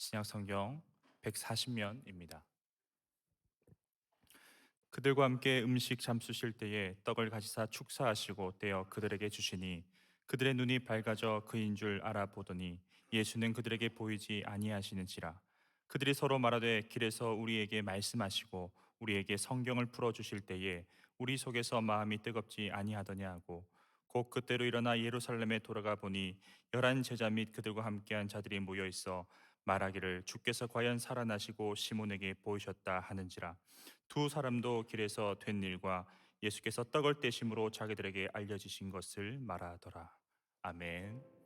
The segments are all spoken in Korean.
신약 성경 140면입니다. 그들과 함께 음식 잠수실 때에 떡을 가지사 축사하시고 떼어 그들에게 주시니 그들의 눈이 밝아져 그인 줄 알아보더니 예수는 그들에게 보이지 아니하시는지라 그들이 서로 말하되 길에서 우리에게 말씀하시고 우리에게 성경을 풀어 주실 때에 우리 속에서 마음이 뜨겁지 아니하더냐 하고 곧 그때로 일어나 예루살렘에 돌아가 보니 열한 제자 및 그들과 함께한 자들이 모여 있어 말하기를 주께서 과연 살아나시고 시몬에게 보이셨다 하는지라 두 사람도 길에서 된 일과 예수께서 떡을 떼심으로 자기들에게 알려지신 것을 말하더라 아멘.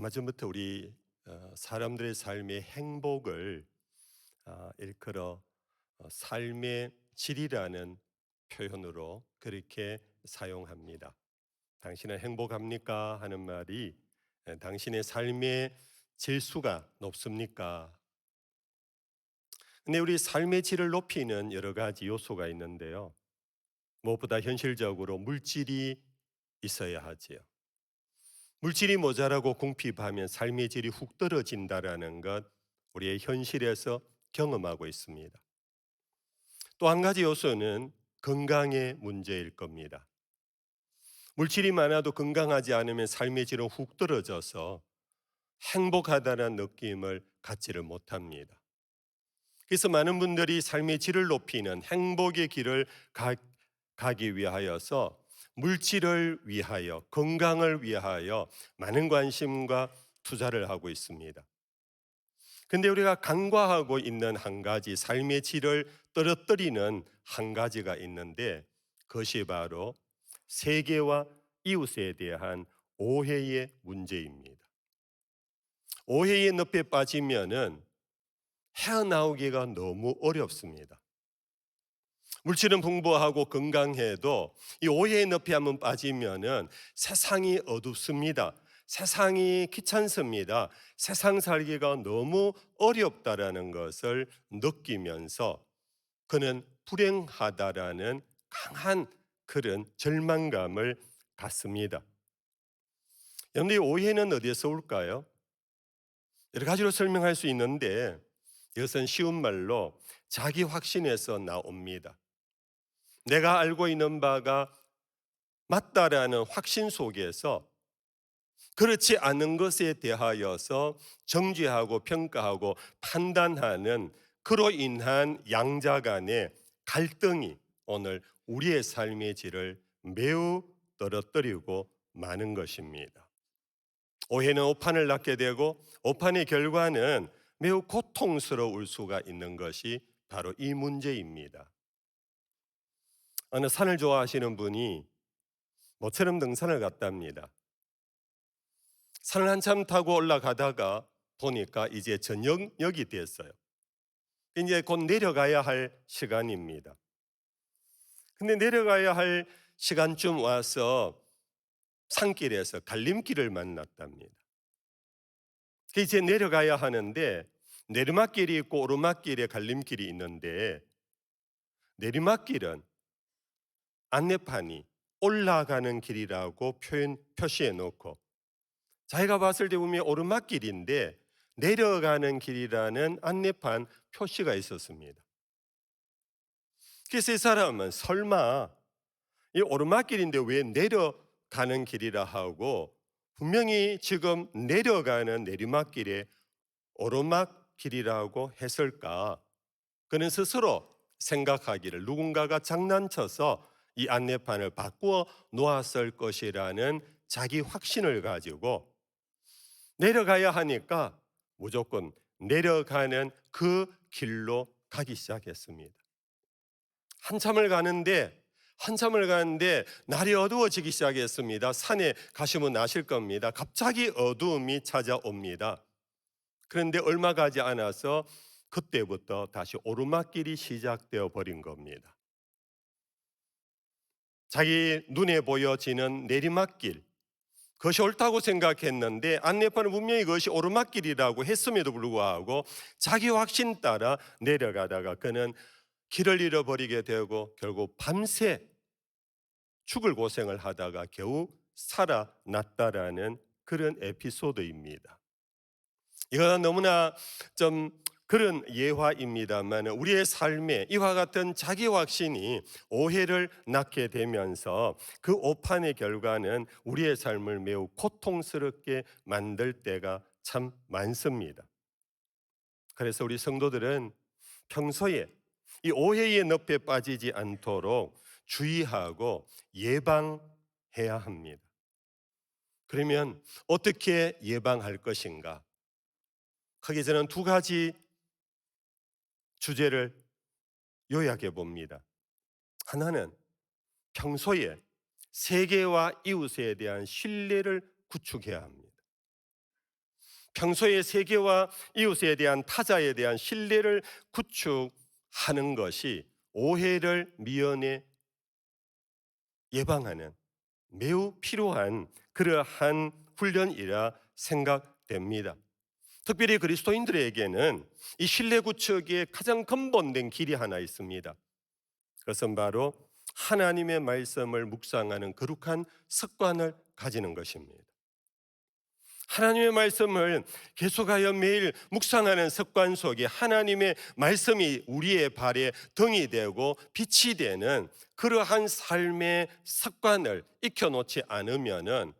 얼마 전부터 우리 어, 사람들의 삶의 행복을 아, 일컬어 어, 삶의 질이라는 표현으로 그렇게 사용합니다. 당신은 행복합니까? 하는 말이 에, 당신의 삶의 질수가 높습니까? 근데 우리 삶의 질을 높이는 여러 가지 요소가 있는데요. 무엇보다 현실적으로 물질이 있어야 하지요. 물질이 모자라고 궁핍하면 삶의 질이 훅 떨어진다라는 것 우리의 현실에서 경험하고 있습니다. 또 한 가지 요소는 건강의 문제일 겁니다. 물질이 많아도 건강하지 않으면 삶의 질은 훅 떨어져서 행복하다는 느낌을 갖지를 못합니다. 그래서 많은 분들이 삶의 질을 높이는 행복의 길을 가, 가기 위하여서 물질을 위하여 건강을 위하여 많은 관심과 투자를 하고 있습니다. 근데 우리가 간과하고 있는 한 가지 삶의 질을 떨어뜨리는 한 가지가 있는데 그것이 바로 세계와 이웃에 대한 오해의 문제입니다. 오해의 늪에 빠지면은 헤어나오기가 너무 어렵습니다. 물질은 풍부하고 건강해도 이 오해의 늪에 한번 빠지면은 세상이 어둡습니다. 세상이 귀찮습니다. 세상 살기가 너무 어렵다라는 것을 느끼면서 그는 불행하다라는 강한 그런 절망감을 갖습니다. 여러분들 오해는 어디에서 올까요? 여러 가지로 설명할 수 있는데 이것은 쉬운 말로 자기 확신에서 나옵니다. 내가 알고 있는 바가 맞다라는 확신 속에서 그렇지 않은 것에 대하여서 정죄하고 평가하고 판단하는 그로 인한 양자 간의 갈등이 오늘 우리의 삶의 질을 매우 떨어뜨리고 마는 것입니다. 오해는 오판을 낳게 되고 오판의 결과는 매우 고통스러울 수가 있는 것이 바로 이 문제입니다. 어느 산을 좋아하시는 분이 모처럼 등산을 갔답니다. 산을 한참 타고 올라가다가 보니까 이제 저녁역이 됐어요. 이제 곧 내려가야 할 시간입니다. 근데 내려가야 할 시간쯤 와서 산길에서 갈림길을 만났답니다. 이제 내려가야 하는데 내리막길이 있고 오르막길에 갈림길이 있는데 내리막길은 안내판이 올라가는 길이라고 표현 표시해 놓고 자기가 봤을 때 보면 오르막길인데 내려가는 길이라는 안내판 표시가 있었습니다. 그래서 이 사람은 설마 이 오르막길인데 왜 내려가는 길이라 하고 분명히 지금 내려가는 내리막길에 오르막길이라고 했을까? 그는 스스로 생각하기를 누군가가 장난쳐서 이 안내판을 바꾸어 놓았을 것이라는 자기 확신을 가지고 내려가야 하니까 무조건 내려가는 그 길로 가기 시작했습니다. 한참을 가는데 한참을 가는데 날이 어두워지기 시작했습니다. 산에 가시면 아실 겁니다. 갑자기 어두움이 찾아옵니다. 그런데 얼마 가지 않아서 그때부터 다시 오르막길이 시작되어 버린 겁니다. 자기 눈에 보여지는 내리막길 그것이 옳다고 생각했는데 안내판은 분명히 그것이 오르막길이라고 했음에도 불구하고 자기 확신 따라 내려가다가 그는 길을 잃어버리게 되고 결국 밤새 죽을 고생을 하다가 겨우 살아났다라는 그런 에피소드입니다. 이거는 너무나 좀 그런 예화입니다만 우리의 삶에 이와 같은 자기 확신이 오해를 낳게 되면서 그 오판의 결과는 우리의 삶을 매우 고통스럽게 만들 때가 참 많습니다. 그래서 우리 성도들은 평소에 이 오해의 늪에 빠지지 않도록 주의하고 예방해야 합니다. 그러면 어떻게 예방할 것인가? 크게 저는 두 가지 주제를 요약해 봅니다. 하나는 평소에 세계와 이웃에 대한 신뢰를 구축해야 합니다. 평소에 세계와 이웃에 대한 타자에 대한 신뢰를 구축하는 것이 오해를 미연에 예방하는 매우 필요한 그러한 훈련이라 생각됩니다. 특별히 그리스도인들에게는 이 신뢰 구축의 가장 근본된 길이 하나 있습니다. 그것은 바로 하나님의 말씀을 묵상하는 거룩한 습관을 가지는 것입니다. 하나님의 말씀을 계속하여 매일 묵상하는 습관 속에 하나님의 말씀이 우리의 발에 등이 되고 빛이 되는 그러한 삶의 습관을 익혀놓지 않으면은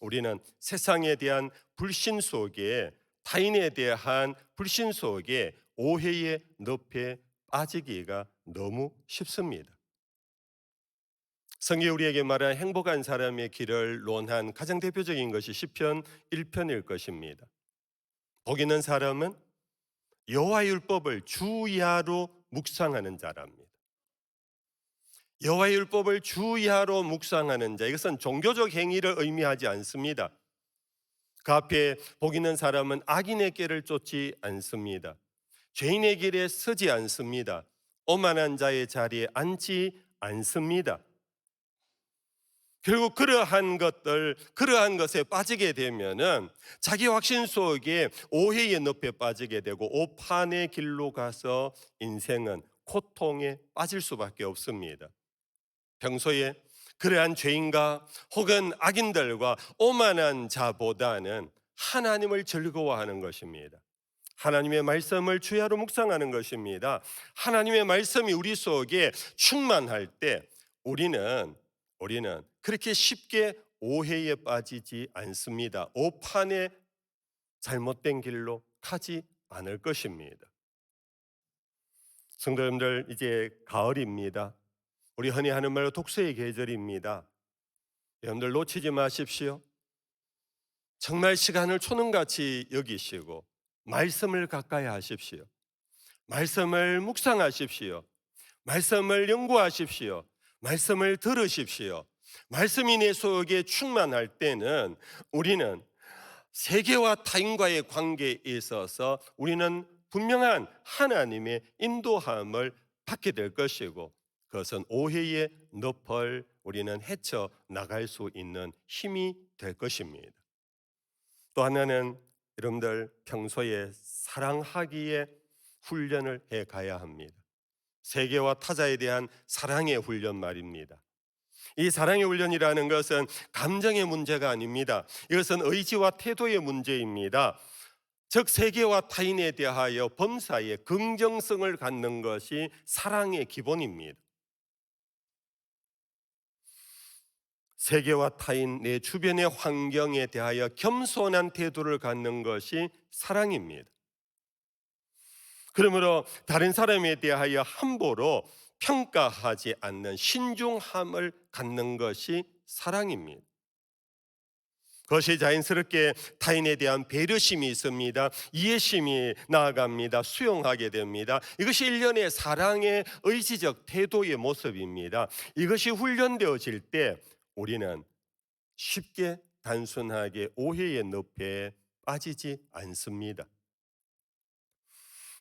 우리는 세상에 대한 불신 속에 타인에 대한 불신 속에 오해의 늪에 빠지기가 너무 쉽습니다. 성경 우리에게 말한 행복한 사람의 길을 논한 가장 대표적인 것이 시편 1편일 것입니다. 복 있는 사람은 여호와의 율법을 주야로 묵상하는 자랍니다. 여호와의 율법을 주야로 묵상하는 자 이것은 종교적 행위를 의미하지 않습니다. 그 앞에 복 있는 사람은 악인의 길을 쫓지 않습니다. 죄인의 길에 서지 않습니다. 오만한 자의 자리에 앉지 않습니다. 결국 그러한 것들, 그러한 것에 빠지게 되면은 자기 확신 속에 오해의 늪에 빠지게 되고 오판의 길로 가서 인생은 고통에 빠질 수밖에 없습니다. 평소에 그러한 죄인과 혹은 악인들과 오만한 자보다는 하나님을 즐거워하는 것입니다. 하나님의 말씀을 주야로 묵상하는 것입니다. 하나님의 말씀이 우리 속에 충만할 때 우리는 우리는 그렇게 쉽게 오해에 빠지지 않습니다. 오판의 잘못된 길로 가지 않을 것입니다. 성도 여러분들 이제 가을입니다. 우리 흔히 하는 말로 독서의 계절입니다. 여러분들 놓치지 마십시오. 정말 시간을 초능같이 여기시고 말씀을 가까이 하십시오. 말씀을 묵상하십시오. 말씀을 연구하십시오. 말씀을 들으십시오. 말씀이 내 속에 충만할 때는 우리는 세계와 타인과의 관계에 있어서 우리는 분명한 하나님의 인도함을 받게 될 것이고 그것은 오해의 늪을 우리는 헤쳐 나갈 수 있는 힘이 될 것입니다. 또 하나는 여러분들 평소에 사랑하기에 훈련을 해 가야 합니다. 세계와 타자에 대한 사랑의 훈련 말입니다. 이 사랑의 훈련이라는 것은 감정의 문제가 아닙니다. 이것은 의지와 태도의 문제입니다. 즉 세계와 타인에 대하여 범사에 긍정성을 갖는 것이 사랑의 기본입니다. 세계와 타인 내 주변의 환경에 대하여 겸손한 태도를 갖는 것이 사랑입니다. 그러므로 다른 사람에 대하여 함부로 평가하지 않는 신중함을 갖는 것이 사랑입니다. 그것이 자연스럽게 타인에 대한 배려심이 있습니다. 이해심이 나아갑니다. 수용하게 됩니다. 이것이 일련의 사랑의 의지적 태도의 모습입니다. 이것이 훈련되어질 때 우리는 쉽게 단순하게 오해의 늪에 빠지지 않습니다.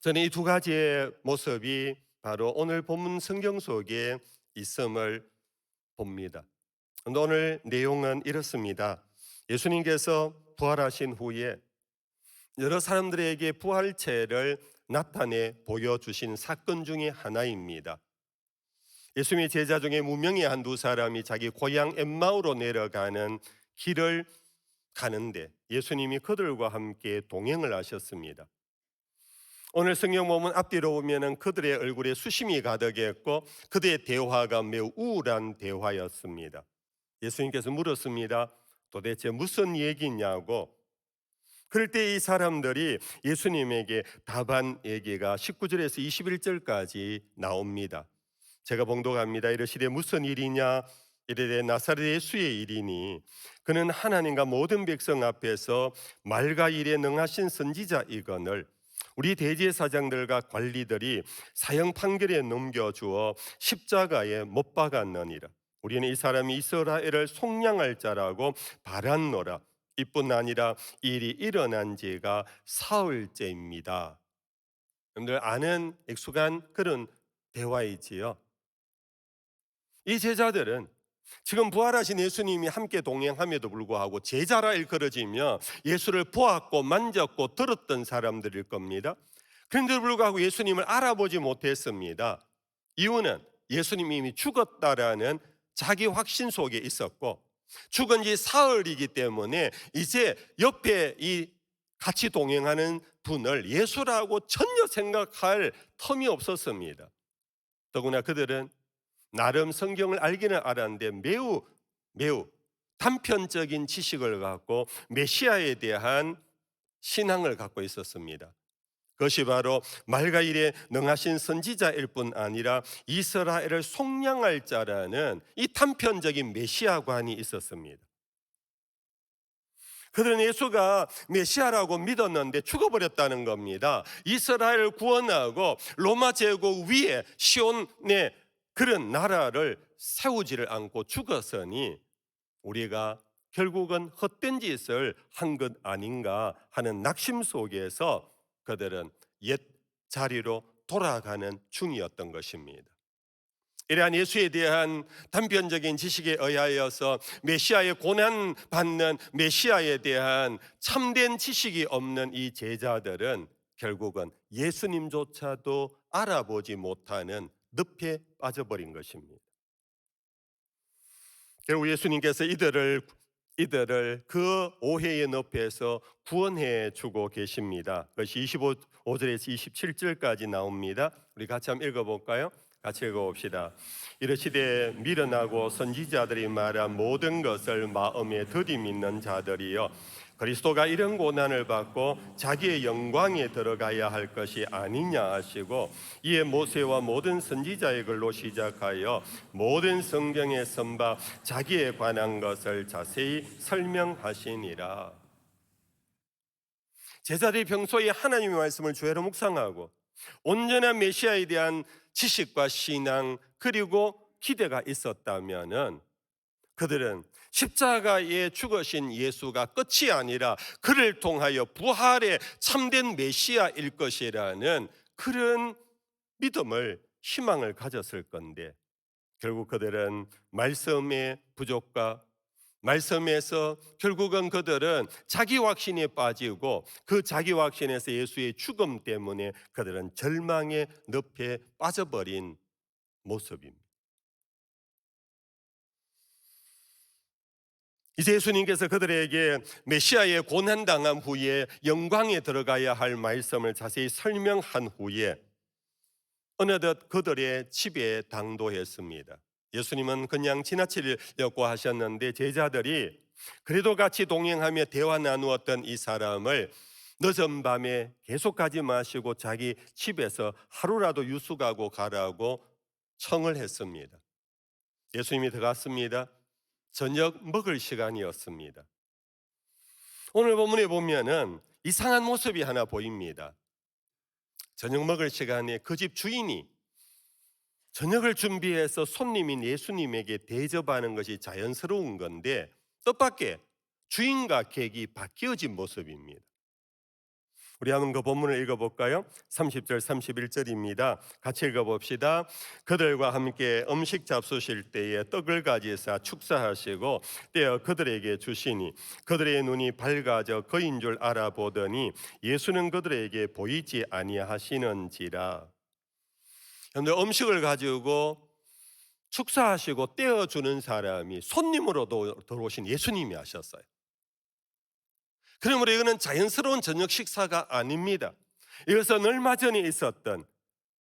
저는 이 두 가지의 모습이 바로 오늘 본문 성경 속에 있음을 봅니다. 오늘 내용은 이렇습니다. 예수님께서 부활하신 후에 여러 사람들에게 부활체를 나타내 보여주신 사건 중에 하나입니다. 예수님의 제자 중에 무명의 한 두 사람이 자기 고향 엠마우로 내려가는 길을 가는데 예수님이 그들과 함께 동행을 하셨습니다. 오늘 성경 보면 앞뒤로 보면은 그들의 얼굴에 수심이 가득했고 그들의 대화가 매우 우울한 대화였습니다. 예수님께서 물었습니다. 도대체 무슨 얘기냐고. 그럴 때 이 사람들이 예수님에게 답한 얘기가 19절에서 21절까지 나옵니다. 제가 봉독합니다. 이르시되 무슨 일이냐? 이르되 나사렛 예수의 일이니 그는 하나님과 모든 백성 앞에서 말과 일에 능하신 선지자이거늘 우리 대제사장들과 관리들이 사형 판결에 넘겨주어 십자가에 못 박았느니라. 우리는 이 사람이 이스라엘을 속량할 자라고 바란노라. 이뿐 아니라 이 일이 일어난 지가 사흘째입니다. 여러분들 아는 익숙한 그런 대화이지요. 이 제자들은 지금 부활하신 예수님이 함께 동행함에도 불구하고 제자라 일컬어지며 예수를 보았고 만졌고 들었던 사람들일 겁니다. 그런데도 불구하고 예수님을 알아보지 못했습니다. 이유는 예수님이 이미 죽었다라는 자기 확신 속에 있었고 죽은 지 사흘이기 때문에 이제 옆에 이 같이 동행하는 분을 예수라고 전혀 생각할 텀이 없었습니다. 더구나 그들은 나름 성경을 알기는 알았는데 매우 매우 단편적인 지식을 갖고 메시아에 대한 신앙을 갖고 있었습니다. 그것이 바로 말과 일에 능하신 선지자일 뿐 아니라 이스라엘을 속량할 자라는 이 단편적인 메시아관이 있었습니다. 그들은 예수가 메시아라고 믿었는데 죽어버렸다는 겁니다. 이스라엘을 구원하고 로마 제국 위에 시온의 그런 나라를 세우지를 않고 죽었으니 우리가 결국은 헛된 짓을 한 것 아닌가 하는 낙심 속에서 그들은 옛 자리로 돌아가는 중이었던 것입니다. 이러한 예수에 대한 단편적인 지식에 의하여서 메시아의 고난 받는 메시아에 대한 참된 지식이 없는 이 제자들은 결국은 예수님조차도 알아보지 못하는 늪에 빠져버린 것입니다. 결국 예수님께서 이들을 이들을 그 오해의 늪에서 구원해 주고 계십니다. 그것이 25절에서 27절까지 나옵니다. 우리 같이 한번 읽어볼까요? 같이 읽어봅시다. 이르시되 미련하고 선지자들이 말한 모든 것을 마음에 들이 믿는 자들이여 그리스도가 이런 고난을 받고 자기의 영광에 들어가야 할 것이 아니냐 하시고 이에 모세와 모든 선지자의 글로 시작하여 모든 성경에 선바 자기에 관한 것을 자세히 설명하시니라. 제자들이 평소에 하나님의 말씀을 주야로 묵상하고 온전한 메시아에 대한 지식과 신앙 그리고 기대가 있었다면은 그들은 십자가에 죽으신 예수가 끝이 아니라 그를 통하여 부활의 참된 메시아일 것이라는 그런 믿음을 희망을 가졌을 건데 결국 그들은 말씀의 부족과 말씀에서 결국은 그들은 자기 확신에 빠지고 그 자기 확신에서 예수의 죽음 때문에 그들은 절망의 늪에 빠져버린 모습입니다. 이제 예수님께서 그들에게 메시아의 고난 당한 후에 영광에 들어가야 할 말씀을 자세히 설명한 후에 어느덧 그들의 집에 당도했습니다. 예수님은 그냥 지나치려고 하셨는데 제자들이 그래도 같이 동행하며 대화 나누었던 이 사람을 늦은 밤에 계속 가지 마시고 자기 집에서 하루라도 유숙하고 가라고 청을 했습니다. 예수님이 들어갔습니다. 저녁 먹을 시간이었습니다. 오늘 본문에 보면은 이상한 모습이 하나 보입니다. 저녁 먹을 시간에 그 집 주인이 저녁을 준비해서 손님인 예수님에게 대접하는 것이 자연스러운 건데 뜻밖의 주인과 객이 바뀌어진 모습입니다. 우리 한번 그 본문을 읽어볼까요? 30절 31절입니다. 같이 읽어봅시다. 그들과 함께 음식 잡수실 때에 떡을 가지사 축사하시고 떼어 그들에게 주시니 그들의 눈이 밝아져 그인 줄 알아보더니 예수는 그들에게 보이지 아니하시는지라. 그런데 음식을 가지고 축사하시고 떼어주는 사람이 손님으로 도- 들어오신 예수님이 하셨어요. 그러므로 이거는 자연스러운 저녁 식사가 아닙니다. 이것은 얼마 전에 있었던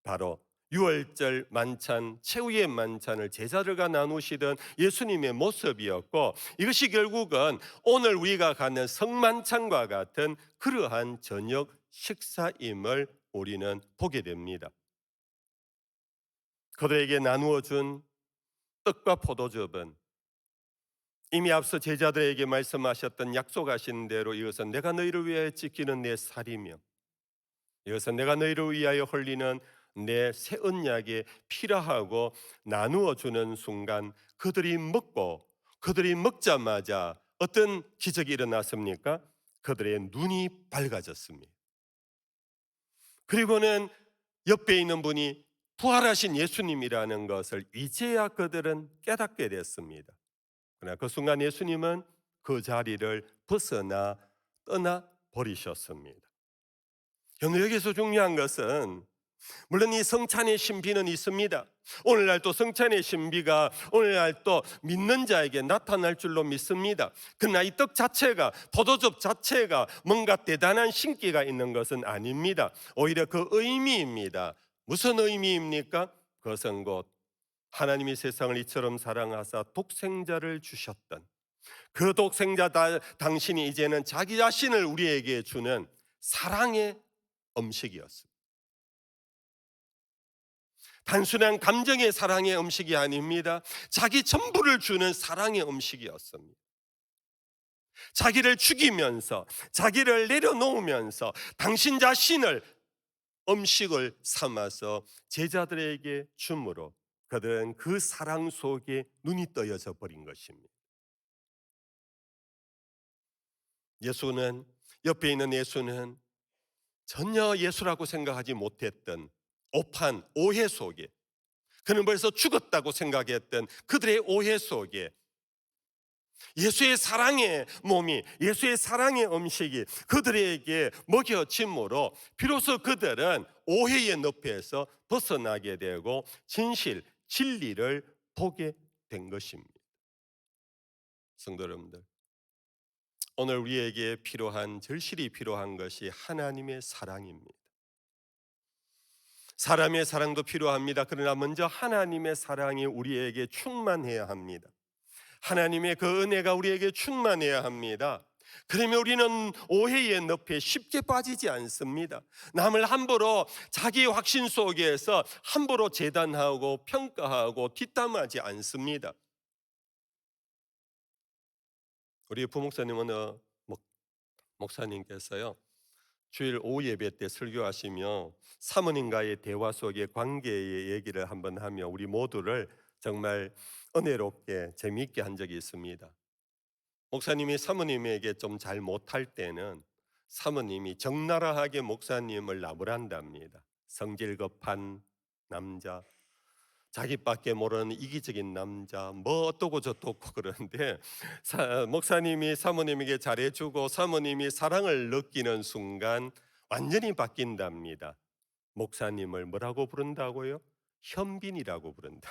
바로 유월절 만찬, 최후의 만찬을 제자들과 나누시던 예수님의 모습이었고 이것이 결국은 오늘 우리가 가는 성만찬과 같은 그러한 저녁 식사임을 우리는 보게 됩니다. 그들에게 나누어 준 떡과 포도즙은 이미 앞서 제자들에게 말씀하셨던 약속하신 대로 이것은 내가 너희를 위하여 지키는 내 살이며 이것은 내가 너희를 위하여 흘리는 내 새 언약에 필요하고 나누어 주는 순간 그들이 먹고 그들이 먹자마자 어떤 기적이 일어났습니까? 그들의 눈이 밝아졌습니다. 그리고는 옆에 있는 분이 부활하신 예수님이라는 것을 이제야 그들은 깨닫게 됐습니다. 그러나 그 순간 예수님은 그 자리를 벗어나 떠나 버리셨습니다. 여러분 여기서 중요한 것은 물론 이 성찬의 신비는 있습니다. 오늘날 또 성찬의 신비가 오늘날 또 믿는 자에게 나타날 줄로 믿습니다. 그러나 이 떡 자체가 포도즙 자체가 뭔가 대단한 신기가 있는 것은 아닙니다. 오히려 그 의미입니다. 무슨 의미입니까? 그것은 곧 하나님이 세상을 이처럼 사랑하사 독생자를 주셨던 그 독생자 다, 당신이 이제는 자기 자신을 우리에게 주는 사랑의 음식이었습니다. 단순한 감정의 사랑의 음식이 아닙니다. 자기 전부를 주는 사랑의 음식이었습니다. 자기를 죽이면서 자기를 내려놓으면서 당신 자신을 음식을 삼아서 제자들에게 줌으로 그들은 그 사랑 속에 눈이 떠여져 버린 것입니다. 예수는 옆에 있는 예수는 전혀 예수라고 생각하지 못했던 오판 오해 속에 그는 벌써 죽었다고 생각했던 그들의 오해 속에 예수의 사랑의 몸이 예수의 사랑의 음식이 그들에게 먹여짐으로 비로소 그들은 오해의 늪에서 벗어나게 되고 진실 진리를 보게 된 것입니다. 성도 여러분들 오늘 우리에게 필요한 절실히 필요한 것이 하나님의 사랑입니다. 사람의 사랑도 필요합니다. 그러나 먼저 하나님의 사랑이 우리에게 충만해야 합니다. 하나님의 그 은혜가 우리에게 충만해야 합니다. 그러면 우리는 오해의 늪에 쉽게 빠지지 않습니다. 남을 함부로 자기 확신 속에서 함부로 재단하고 평가하고 뒷담하지 않습니다. 우리 부목사님 어느 목, 목사님께서요 주일 오후 예배 때 설교하시며 사모님과의 대화 속의 관계의 얘기를 한번 하며 우리 모두를 정말 은혜롭게 재미있게 한 적이 있습니다. 목사님이 사모님에게 좀 잘 못할 때는 사모님이 적나라하게 목사님을 나무란답니다. 성질 급한 남자, 자기밖에 모르는 이기적인 남자, 뭐 어떠고 저떠고 그러는데 사, 목사님이 사모님에게 잘해주고 사모님이 사랑을 느끼는 순간 완전히 바뀐답니다. 목사님을 뭐라고 부른다고요? 현빈이라고 부른다.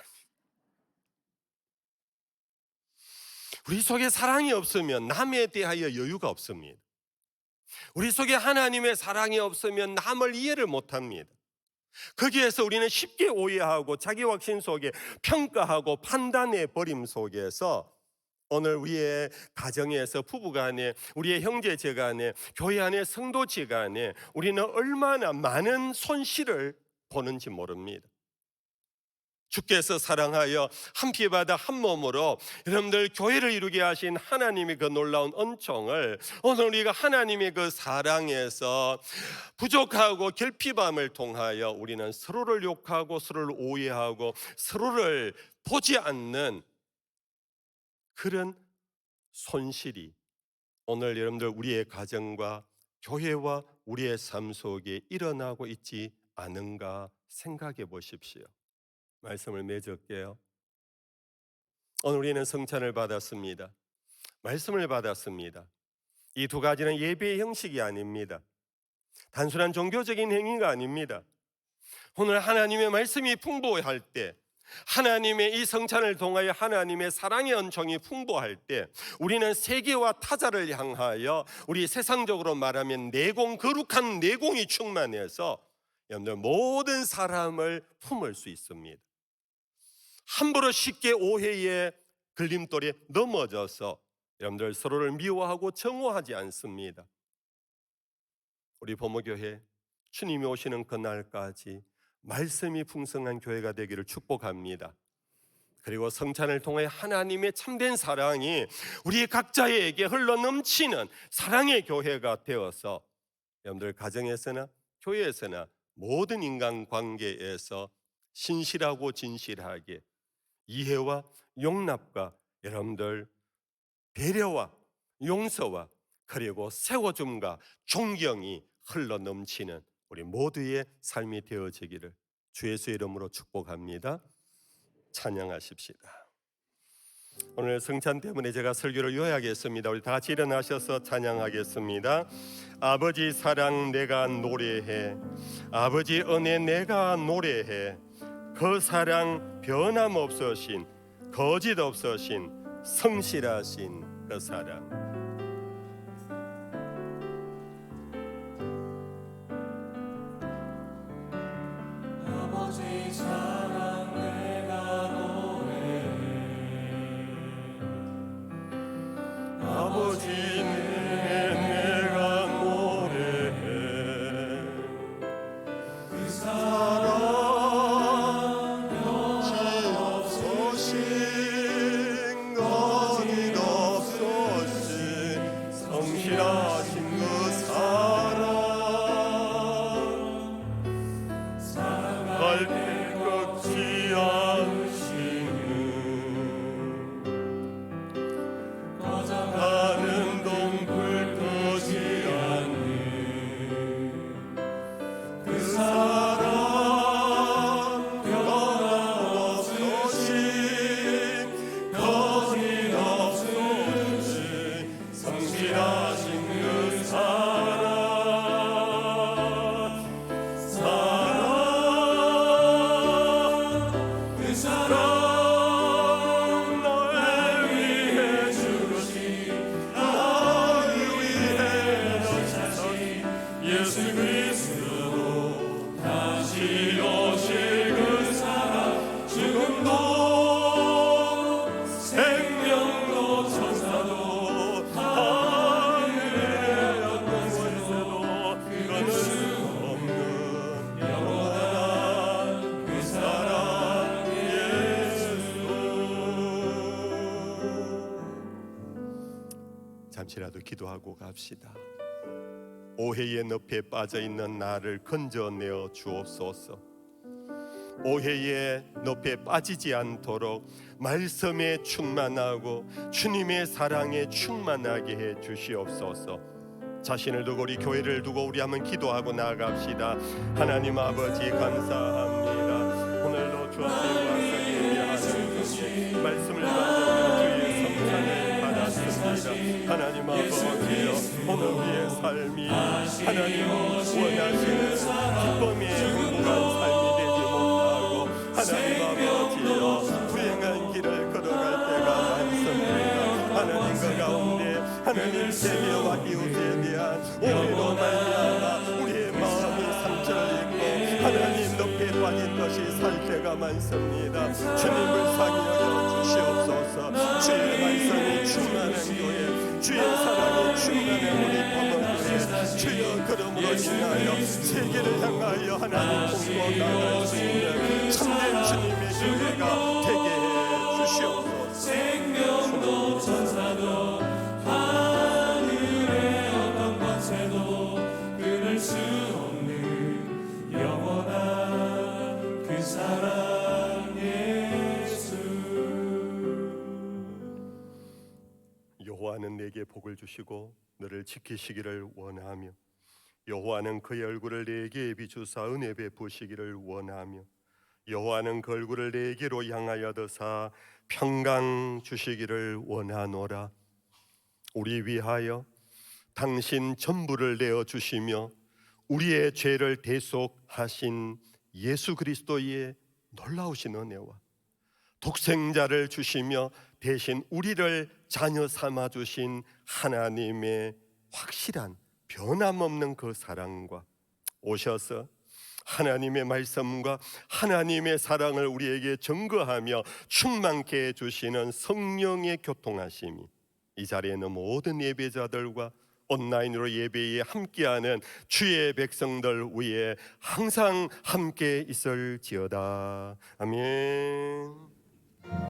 우리 속에 사랑이 없으면 남에 대하여 여유가 없습니다. 우리 속에 하나님의 사랑이 없으면 남을 이해를 못합니다. 거기에서 우리는 쉽게 오해하고 자기 확신 속에 평가하고 판단해 버림 속에서 오늘 우리의 가정에서 부부간에 우리의 형제제간에 교회 안에 성도지간에 우리는 얼마나 많은 손실을 보는지 모릅니다. 주께서 사랑하여 한 피바다 한 몸으로 여러분들 교회를 이루게 하신 하나님의 그 놀라운恩宠을 오늘 우리가 하나님의 그 사랑에서 부족하고 결핍함을 통하여 우리는 서로를 욕하고 서로를 오해하고 서로를 보지 않는 그런 손실이 오늘 여러분들 우리의 가정과 교회와 우리의 삶 속에 일어나고 있지 않은가 생각해 보십시오. 말씀을 맺을게요. 오늘 우리는 성찬을 받았습니다. 말씀을 받았습니다. 이 두 가지는 예배의 형식이 아닙니다. 단순한 종교적인 행위가 아닙니다. 오늘 하나님의 말씀이 풍부할 때 하나님의 이 성찬을 통하여 하나님의 사랑의恩寵이 풍부할 때 우리는 세계와 타자를 향하여 우리 세상적으로 말하면 내공 거룩한 내공이 충만해서 여러분들 모든 사람을 품을 수 있습니다. 함부로 쉽게 오해의 걸림돌에 넘어져서 여러분들 서로를 미워하고 정오하지 않습니다. 우리 보모교회 주님이 오시는 그날까지 말씀이 풍성한 교회가 되기를 축복합니다. 그리고 성찬을 통해 하나님의 참된 사랑이 우리 각자에게 흘러 넘치는 사랑의 교회가 되어서 여러분들 가정에서나 교회에서나 모든 인간 관계에서 신실하고 진실하게 이해와 용납과 여러분들 배려와 용서와 그리고 세워줌과 존경이 흘러 넘치는 우리 모두의 삶이 되어지기를 주 예수의 이름으로 축복합니다. 찬양하십시다. 오늘 성찬 때문에 제가 설교를 요약했습니다. 우리 다 같이 일어나셔서 찬양하겠습니다. 아버지 사랑 내가 노래해 아버지 은혜 내가 노래해 그 사랑 변함없으신 거짓 없으신 성실하신 그 사랑 잠시라도 기도하고 갑시다. 오해의 늪에 빠져 있는 나를 건져내어 주옵소서. 오해의 늪에 빠지지 않도록 말씀에 충만하고 주님의 사랑에 충만하게 해 주시옵소서. 자신을 두고 우리 교회를 두고 우리 한번 기도하고 나아갑시다. 하나님 아버지 감사합니다. 오늘도 주 앞에 와서 예배하는 중에 말씀을 하나님 아버지여 오늘 우리의 삶이 하나님 원하시는 기쁨의 행복한 삶이 되지 못하고 하나님 아버지여 불행한 길을 걸어갈 때가 많습니다. 하나님 그 가운데 하나님 세계와 이웃에 대한 오해로 말미암아 우리의 마음이 상처를 입고 하나님 높이 빠진 것이 살 때가 많습니다. 주님을 상히 여겨 주시옵소서. 주의 말씀이 충만한 교회, 주의 사랑이 충만한 우리 부모교회, 주여 그러므로 인하여 세계를 향하여 하나님 공고 나갈 수 있는 참된 주님의 교회가 되게 해 주시옵소서. 생명도 천사도 여호와는 내게 복을 주시고 너를 지키시기를 원하며 여호와는 그의 얼굴을 내게 비추사 은혜 베푸시기를 원하며 여호와는 그 얼굴을 내게로 향하여 드사 평강 주시기를 원하노라. 우리 위하여 당신 전부를 내어 주시며 우리의 죄를 대속하신 예수 그리스도의 놀라우신 은혜와 독생자를 주시며 대신 우리를 자녀 삼아 주신 하나님의 확실한 변함없는 그 사랑과 오셔서 하나님의 말씀과 하나님의 사랑을 우리에게 증거하며 충만케 해 주시는 성령의 교통하심이 이 자리에 있는 모든 예배자들과 온라인으로 예배에 함께하는 주의 백성들 위에 항상 함께 있을지어다. 아멘.